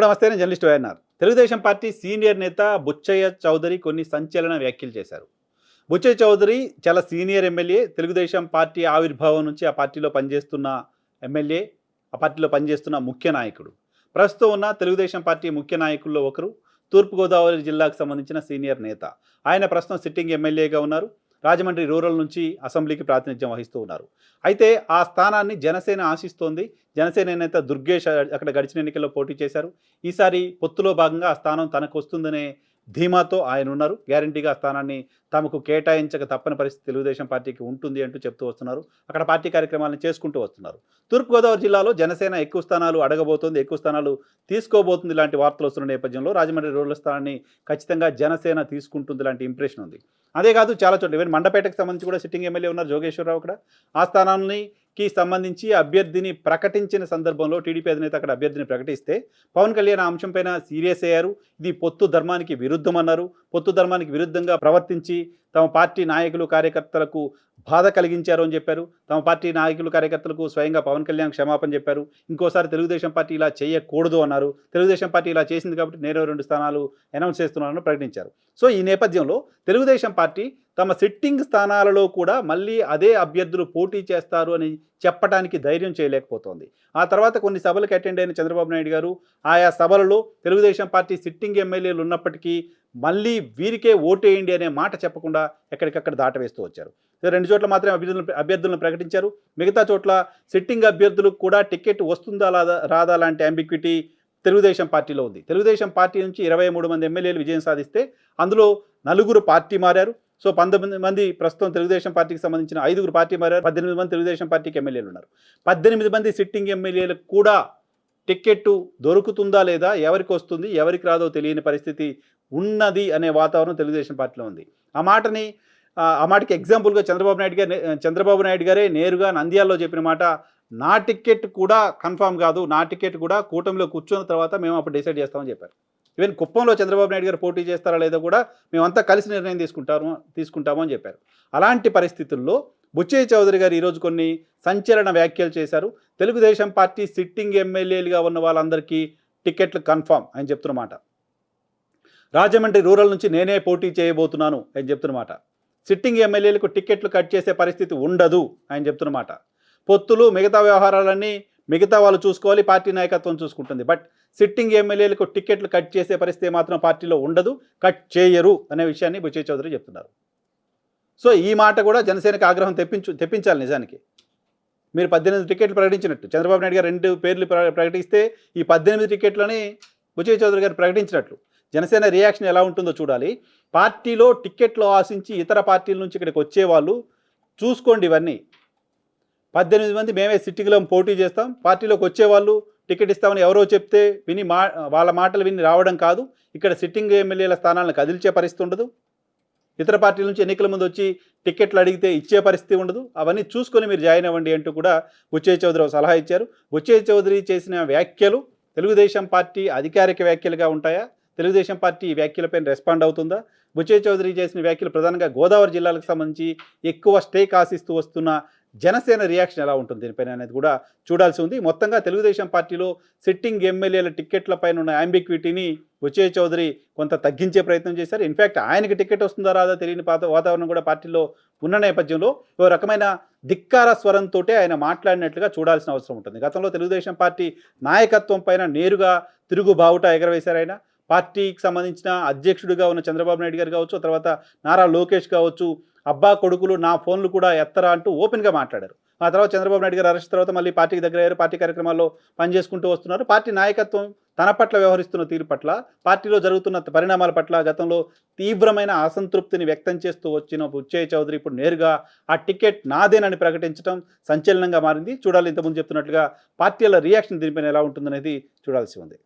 Hello నమస్తే journalist YNR. Telugu Desam party senior నేత బుచ్చయ్య చౌదరి కొన్ని సంచలన వ్యాఖ్యలు చేశారు. బుచ్చయ్య చౌదరి చాలా సీనియర్ ఎమ్మెల్యే తెలుగుదేశం పార్టీ ఆవిర్భావం నుంచి ఆ పార్టీలో పనిచేస్తున్న ఎమ్మెల్యే ఆ పార్టీలో పనిచేస్తున్న ముఖ్య నాయకుడు. ప్రస్తుతం ఉన్న తెలుగుదేశం పార్టీ ముఖ్య నాయకుల్లో ఒకరు తూర్పుగోదావరి జిల్లాకు సంబంధించిన సీనియర్ నేత. ఆయన ప్రస్తుతం సిట్టింగ్ ఎమ్మెల్యేగా ఉన్నారు. రాజమండ్రి రూరల్ నుంచి అసెంబ్లీకి ప్రాతినిధ్యం వహిస్తూ ఉన్నారు. అయితే ఆ స్థానాన్ని జనసేన ఆశిస్తోంది. జనసేన నేత దుర్గేష్ అక్కడ గడిచిన ఎన్నికల్లో పోటీ చేశారు. ఈసారి పొత్తులో భాగంగా ఆ స్థానం తనకు వస్తుందనే ధీమాతో ఆయన ఉన్నారు. గ్యారంటీగా స్థానాన్ని తమకు కేటాయించక తప్పని పరిస్థితి తెలుగుదేశం పార్టీకి ఉంటుంది అంటూ చెప్తూ వస్తున్నారు. అక్కడ పార్టీ కార్యక్రమాలను చేసుకుంటూ వస్తున్నారు. తూర్పుగోదావరి జిల్లాలో జనసేన ఎక్కువ స్థానాలు అడగబోతోంది ఎక్కువ స్థానాలు తీసుకోబోతుంది ఇలాంటి వార్తలు వస్తున్న నేపథ్యంలో రాజమండ్రి రోడ్ల స్థానాన్ని ఖచ్చితంగా జనసేన తీసుకుంటుంది లాంటి ఇంప్రెషన్ ఉంది. అదే కాదు చాలా చోట్ల. ఈవెన్ మండపేటకు సంబంధించి కూడా సిట్టింగ్ ఎమ్మెల్యే ఉన్నారు జోగేశ్వరరావు అక్కడ. ఆ స్థానానికి సంబంధించి అభ్యర్థిని ప్రకటించిన సందర్భంలో టీడీపీ అధినేత అక్కడ అభ్యర్థిని ప్రకటిస్తే పవన్ కళ్యాణ్ అంశంపైన సీరియస్ అయ్యారు. ఇది పొత్తు ధర్మానికి విరుద్ధం అన్నారు పొత్తు ధర్మానికి విరుద్ధంగా ప్రవర్తించి తమ పార్టీ నాయకులు కార్యకర్తలకు బాధ కలిగించారు అని చెప్పారు. తమ పార్టీ నాయకులు కార్యకర్తలకు స్వయంగా పవన్ కళ్యాణ్ క్షమాపణ చెప్పారు. ఇంకోసారి తెలుగుదేశం పార్టీ ఇలా చేయకూడదు అన్నారు. తెలుగుదేశం పార్టీ ఇలా చేసింది కాబట్టి నేను రెండు స్థానాలు అనౌన్స్ చేస్తున్నారని ప్రకటించారు. సో ఈ నేపథ్యంలో తెలుగుదేశం పార్టీ తమ సిట్టింగ్ స్థానాలలో కూడా మళ్ళీ అదే అభ్యర్థులు పోటీ చేస్తారు అని చెప్పడానికి ధైర్యం చేయలేకపోతోంది. ఆ తర్వాత కొన్ని సభలకు అటెండ్ అయిన చంద్రబాబు నాయుడు గారు ఆయా సభలలో తెలుగుదేశం పార్టీ సిట్టింగ్ ఎమ్మెల్యేలు ఉన్నప్పటికీ మళ్ళీ వీరికే ఓటేయండి అనే మాట చెప్పకుండా ఎక్కడికక్కడ దాటవేస్తూ వచ్చారు. రెండు చోట్ల మాత్రమే అభ్యర్థులను అభ్యర్థులను ప్రకటించారు. మిగతా చోట్ల సిట్టింగ్ అభ్యర్థులకు కూడా టికెట్ వస్తుందా రాదా రాదా లాంటి అంబిక్విటీ తెలుగుదేశం పార్టీలో ఉంది. తెలుగుదేశం పార్టీ నుంచి ఇరవై మూడు మంది ఎమ్మెల్యేలు విజయం సాధిస్తే అందులో నలుగురు పార్టీ మారారు. సో పంతొమ్మిది మంది ప్రస్తుతం తెలుగుదేశం పార్టీకి సంబంధించిన ఐదుగురు పార్టీ మారారు. పద్దెనిమిది మంది తెలుగుదేశం పార్టీకి ఎమ్మెల్యేలు ఉన్నారు. పద్దెనిమిది మంది సిట్టింగ్ ఎమ్మెల్యేలకు కూడా టిక్కెట్టు దొరుకుతుందా లేదా ఎవరికి వస్తుంది ఎవరికి రాదో తెలియని పరిస్థితి ఉన్నది అనే వాతావరణం తెలుగుదేశం పార్టీలో ఉంది. ఆ మాటని ఆ మాటకి ఎగ్జాంపుల్గా చంద్రబాబు నాయుడు గారు చంద్రబాబు నాయుడు గారే నేరుగా నంద్యాలలో చెప్పిన మాట నా టికెట్ కూడా కన్ఫామ్ కాదు నా టికెట్ కూడా కూటమిలో కూర్చున్న తర్వాత మేము అప్పుడు డిసైడ్ చేస్తామని చెప్పారు. ఈవెన్ కుప్పంలో చంద్రబాబు నాయుడు గారు పోటీ చేస్తారా లేదో కూడా మేమంతా కలిసి నిర్ణయం తీసుకుంటాము తీసుకుంటాము అని చెప్పారు. అలాంటి పరిస్థితుల్లో బుచ్చయ్య చౌదరి గారు ఈరోజు కొన్ని సంచలన వ్యాఖ్యలు చేశారు. తెలుగుదేశం పార్టీ సిట్టింగ్ ఎమ్మెల్యేలుగా ఉన్న వాళ్ళందరికీ టికెట్లు కన్ఫామ్ అని చెప్తున్నమాట రాజమండ్రి రూరల్ నుంచి నేనే పోటీ చేయబోతున్నాను అని చెప్తున్నమాట సిట్టింగ్ ఎమ్మెల్యేలకు టికెట్లు కట్ చేసే పరిస్థితి ఉండదు అని చెప్తున్నమాట పొత్తులు మిగతా వ్యవహారాలన్నీ మిగతా వాళ్ళు చూసుకోవాలి పార్టీ నాయకత్వం చూసుకుంటుంది. బట్ సిట్టింగ్ ఎమ్మెల్యేలకు టికెట్లు కట్ చేసే పరిస్థితి మాత్రం పార్టీలో ఉండదు కట్ చేయరు అనే విషయాన్ని బుచ్చయ్య చౌదరి చెప్తున్నారు. సో ఈ మాట కూడా జనసేనకు ఆగ్రహం తెప్పించు తెప్పించాలి నిజానికి. మీరు పద్దెనిమిది టికెట్లు ప్రకటించినట్టు చంద్రబాబు నాయుడు గారు రెండు పేర్లు ప్రకటిస్తే ఈ పద్దెనిమిది టికెట్లని బుచ్చయ్య చౌదరి గారు ప్రకటించినట్లు. జనసేన రియాక్షన్ ఎలా ఉంటుందో చూడాలి. పార్టీలో టిక్కెట్లు ఆశించి ఇతర పార్టీల నుంచి ఇక్కడికి వచ్చేవాళ్ళు చూసుకోండి ఇవన్నీ. పద్దెనిమిది మంది మేమే సిట్టింగ్లో పోటీ చేస్తాం. పార్టీలోకి వచ్చేవాళ్ళు టికెట్ ఇస్తామని ఎవరో చెప్తే విని మా వాళ్ళ మాటలు విని రావడం కాదు. ఇక్కడ సిట్టింగ్ ఎమ్మెల్యేల స్థానాలను కదిల్చే పరిస్థితి ఉండదు. ఇతర పార్టీల నుంచి ఎన్నికల ముందు వచ్చి టికెట్లు అడిగితే ఇచ్చే పరిస్థితి ఉండదు. అవన్నీ చూసుకొని మీరు జాయిన్ అవ్వండి అంటూ కూడా బుచ్చయ్య చౌదరి సలహా ఇచ్చారు. బుచ్చయ్య చౌదరి చేసిన వ్యాఖ్యలు తెలుగుదేశం పార్టీ అధికారిక వ్యాఖ్యలుగా ఉంటాయా? తెలుగుదేశం పార్టీ ఈ వ్యాఖ్యలపైన రెస్పాండ్ అవుతుందా? బుచ్చయ్య చౌదరి చేసిన వ్యాఖ్యలు ప్రధానంగా గోదావరి జిల్లాలకు సంబంధించి ఎక్కువ స్టేక్ ఆశిస్తూ వస్తున్న జనసేన రియాక్షన్ ఎలా ఉంటుంది దీనిపైన అనేది కూడా చూడాల్సి ఉంది. మొత్తంగా తెలుగుదేశం పార్టీలో సిట్టింగ్ ఎమ్మెల్యేల టిక్కెట్ల పైన ఉన్న అంబిక్విటీని బుచ్చయ్య చౌదరి కొంత తగ్గించే ప్రయత్నం చేశారు. ఇన్ఫ్యాక్ట్ ఆయనకి టికెట్ వస్తుందా రాదా తెలియని పాత వాతావరణం కూడా పార్టీలో ఉన్న నేపథ్యంలో ఓ రకమైన ధిక్కార స్వరంతో ఆయన మాట్లాడినట్లుగా చూడాల్సిన అవసరం ఉంటుంది. గతంలో తెలుగుదేశం పార్టీ నాయకత్వం పైన నేరుగా తిరుగు బావుట ఎగరవేశారు ఆయన. పార్టీకి సంబంధించిన అధ్యక్షుడిగా ఉన్న చంద్రబాబు నాయుడు గారు కావచ్చు తర్వాత నారా లోకేష్ కావచ్చు అబ్బా కొడుకులు నా ఫోన్లు కూడా ఎత్తరా అంటూ ఓపెన్గా మాట్లాడారు. ఆ తర్వాత చంద్రబాబు నాయుడు గారు అరెస్ట్ తర్వాత మళ్ళీ పార్టీకి దగ్గర అయ్యారు పార్టీ కార్యక్రమాల్లో పనిచేసుకుంటూ వస్తున్నారు. పార్టీ నాయకత్వం తన పట్ల వ్యవహరిస్తున్న తీరు పట్ల పార్టీలో జరుగుతున్న పరిణామాల పట్ల గతంలో తీవ్రమైన అసంతృప్తిని వ్యక్తం చేస్తూ వచ్చిన ఉచ్చయ్య చౌదరి ఇప్పుడు నేరుగా ఆ టికెట్ నాదేనని ప్రకటించడం సంచలనంగా మారింది. చూడాలి ఇంతకుముందు చెప్తున్నట్లుగా పార్టీల రియాక్షన్ దీనిపైన ఎలా ఉంటుందనేది చూడాల్సి ఉంది.